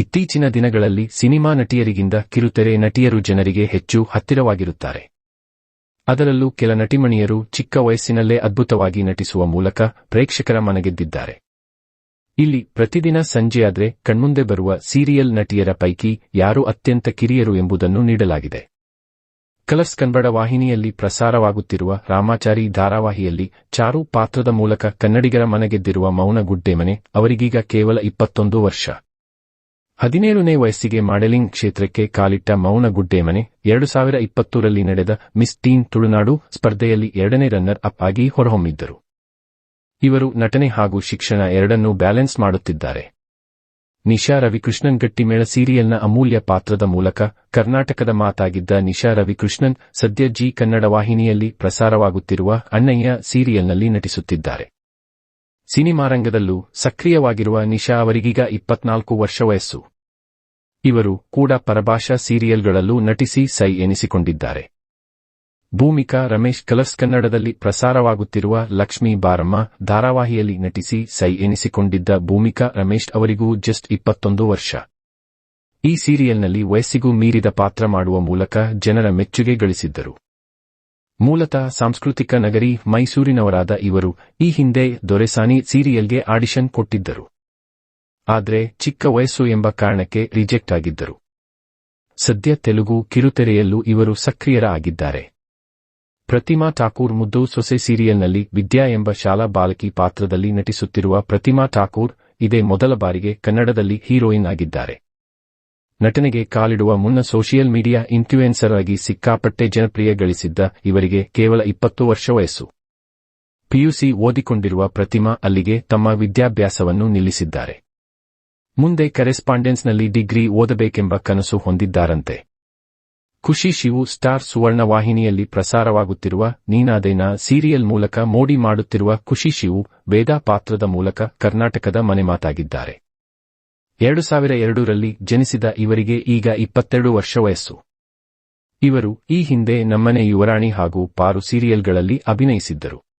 ಇತ್ತೀಚಿನ ದಿನಗಳಲ್ಲಿ ಸಿನಿಮಾ ನಟಿಯರಿಗಿಂತ ಕಿರುತೆರೆ ನಟಿಯರು ಜನರಿಗೆ ಹೆಚ್ಚು ಹತ್ತಿರವಾಗಿರುತ್ತಾರೆ. ಅದರಲ್ಲೂ ಕೆಲ ನಟಿಮಣಿಯರು ಚಿಕ್ಕ ವಯಸ್ಸಿನಲ್ಲೇ ಅದ್ಭುತವಾಗಿ ನಟಿಸುವ ಮೂಲಕ ಪ್ರೇಕ್ಷಕರ ಮನಗೆದ್ದಿದ್ದಾರೆ. ಇಲ್ಲಿ ಪ್ರತಿದಿನ ಸಂಜೆಯಾದ್ರೆ ಕಣ್ಮುಂದೆ ಬರುವ ಸೀರಿಯಲ್ ನಟಿಯರ ಪೈಕಿ ಯಾರು ಅತ್ಯಂತ ಕಿರಿಯರು ಎಂಬುದನ್ನು ನೀಡಲಾಗಿದೆ. ಕಲರ್ಸ್ ಕನ್ನಡ ವಾಹಿನಿಯಲ್ಲಿ ಪ್ರಸಾರವಾಗುತ್ತಿರುವ ರಾಮಾಚಾರಿ ಧಾರಾವಾಹಿಯಲ್ಲಿ ಚಾರು ಪಾತ್ರದ ಮೂಲಕ ಕನ್ನಡಿಗರ ಮನಗೆದ್ದಿರುವ ಮೌನ ಗುಡ್ಡೆಮನೆ ಅವರಿಗೀಗ ಕೇವಲ ಇಪ್ಪತ್ತೊಂದು ವರ್ಷ. ಹದಿನೇಳನೇ ವಯಸ್ಸಿಗೆ ಮಾಡೆಲಿಂಗ್ ಕ್ಷೇತ್ರಕ್ಕೆ ಕಾಲಿಟ್ಟ ಮೌನ ಗುಡ್ಡೇಮನೆ, ಎರಡು ಸಾವಿರ ಇಪ್ಪತ್ತೂರಲ್ಲಿ ನಡೆದ ಮಿಸ್ ಟೀನ್ ತುಳುನಾಡು ಸ್ಪರ್ಧೆಯಲ್ಲಿ ಎರಡನೇ ರನ್ನರ್ ಅಪ್ ಆಗಿ ಹೊರಹೊಮ್ಮಿದ್ದರು. ಇವರು ನಟನೆ ಹಾಗೂ ಶಿಕ್ಷಣ ಎರಡನ್ನೂ ಬ್ಯಾಲೆನ್ಸ್ ಮಾಡುತ್ತಿದ್ದಾರೆ. ನಿಶಾ ರವಿಕೃಷ್ಣನ್ ಗಟ್ಟಿಮೇಳ ಸೀರಿಯಲ್ನ ಅಮೂಲ್ಯ ಪಾತ್ರದ ಮೂಲಕ ಕರ್ನಾಟಕದ ಮಾತಾಗಿದ್ದ ನಿಶಾ ರವಿಕೃಷ್ಣನ್ ಸದ್ಯ ಜಿ ಕನ್ನಡ ವಾಹಿನಿಯಲ್ಲಿ ಪ್ರಸಾರವಾಗುತ್ತಿರುವ ಅಣ್ಣಯ್ಯ ಸೀರಿಯಲ್ನಲ್ಲಿ ನಟಿಸುತ್ತಿದ್ದಾರೆ. ಸಿನಿಮಾರಂಗದಲ್ಲೂ ಸಕ್ರಿಯವಾಗಿರುವ ನಿಶಾ ಅವರಿಗೀಗ ಇಪ್ಪತ್ನಾಲ್ಕು ವರ್ಷ ವಯಸ್ಸು. ಇವರು ಕೂಡ ಪರಭಾಷಾ ಸೀರಿಯಲ್ಗಳಲ್ಲೂ ನಟಿಸಿ ಸೈ ಎನಿಸಿಕೊಂಡಿದ್ದಾರೆ. ಭೂಮಿಕಾ ರಮೇಶ್ ಕಲರ್ಸ್ ಕನ್ನಡದಲ್ಲಿ ಪ್ರಸಾರವಾಗುತ್ತಿರುವ ಲಕ್ಷ್ಮೀ ಬಾರಮ್ಮ ಧಾರಾವಾಹಿಯಲ್ಲಿ ನಟಿಸಿ ಸೈ ಎನಿಸಿಕೊಂಡಿದ್ದ ಭೂಮಿಕಾ ರಮೇಶ್ ಅವರಿಗೂ ಜಸ್ಟ್ ಇಪ್ಪತ್ತೊಂದು ವರ್ಷ. ಈ ಸೀರಿಯಲ್ನಲ್ಲಿ ವಯಸ್ಸಿಗೂ ಮೀರಿದ ಪಾತ್ರ ಮಾಡುವ ಮೂಲಕ ಜನರ ಮೆಚ್ಚುಗೆ ಗಳಿಸಿದ್ದರು. ಮೂಲತಃ ಸಾಂಸ್ಕೃತಿಕ ನಗರಿ ಮೈಸೂರಿನವರಾದ ಇವರು ಈ ಹಿಂದೆ ದೊರೆಸಾನಿ ಸೀರಿಯಲ್ಗೆ ಆಡಿಷನ್ ಕೊಟ್ಟಿದ್ದರು. ಆದ್ರೆ ಚಿಕ್ಕ ವಯಸ್ಸು ಎಂಬ ಕಾರಣಕ್ಕೆ ರಿಜೆಕ್ಟ್ ಆಗಿದ್ದರು. ಸದ್ಯ ತೆಲುಗು ಕಿರುತೆರೆಯಲ್ಲೂ ಇವರು ಸಕ್ರಿಯರ ಆಗಿದ್ದಾರೆ ಪ್ರತಿಮಾ ಠಾಕೂರ್ ಮುದ್ದು ಸೊಸೆ ಸೀರಿಯಲ್ನಲ್ಲಿ ವಿದ್ಯಾ ಎಂಬ ಶಾಲಾ ಬಾಲಕಿ ಪಾತ್ರದಲ್ಲಿ ನಟಿಸುತ್ತಿರುವ ಪ್ರತಿಮಾ ಠಾಕೂರ್ ಇದೇ ಮೊದಲ ಬಾರಿಗೆ ಕನ್ನಡದಲ್ಲಿ ಹೀರೋಯಿನ್ ಆಗಿದ್ದಾರೆ. ನಟನೆಗೆ ಕಾಲಿಡುವ ಮುನ್ನ ಸೋಷಿಯಲ್ ಮೀಡಿಯಾ ಇನ್ಫ್ಲೂಯೆನ್ಸರ್ ಆಗಿ ಸಿಕ್ಕಾಪಟ್ಟೆ ಜನಪ್ರಿಯ ಗಳಿಸಿದ್ದ ಇವರಿಗೆ ಕೇವಲ ಇಪ್ಪತ್ತು ವರ್ಷ ವಯಸ್ಸು. ಪಿಯುಸಿ ಓದಿಕೊಂಡಿರುವ ಪ್ರತಿಮಾ ಅಲ್ಲಿಗೆ ತಮ್ಮ ವಿದ್ಯಾಭ್ಯಾಸವನ್ನು ನಿಲ್ಲಿಸಿದ್ದಾರೆ. ಮುಂದೆ ಕರೆಸ್ಪಾಂಡೆನ್ಸ್ನಲ್ಲಿ ಡಿಗ್ರಿ ಓದಬೇಕೆಂಬ ಕನಸು ಹೊಂದಿದ್ದಾರಂತೆ. ಖುಷಿ ಶಿವು ಸ್ಟಾರ್ ಸುವರ್ಣ ವಾಹಿನಿಯಲ್ಲಿ ಪ್ರಸಾರವಾಗುತ್ತಿರುವ ನೀನಾದೇನ ಸೀರಿಯಲ್ ಮೂಲಕ ಮೋಡಿ ಮಾಡುತ್ತಿರುವ ಖುಷಿ ಶಿವು ವೇದಾ ಪಾತ್ರದ ಮೂಲಕ ಕರ್ನಾಟಕದ ಮನೆಮಾತಾಗಿದ್ದಾರೆ ಎರಡು ಸಾವಿರ ಎರಡರಲ್ಲಿ ಜನಿಸಿದ ಇವರಿಗೆ ಈಗ ಇಪ್ಪತ್ತೆರಡು ವರ್ಷ ವಯಸ್ಸು. ಇವರು ಈ ಹಿಂದೆ ನಮ್ಮನೆ ಯುವರಾಣಿ ಹಾಗೂ ಪಾರು ಸೀರಿಯಲ್ಗಳಲ್ಲಿ ಅಭಿನಯಿಸಿದ್ದರು.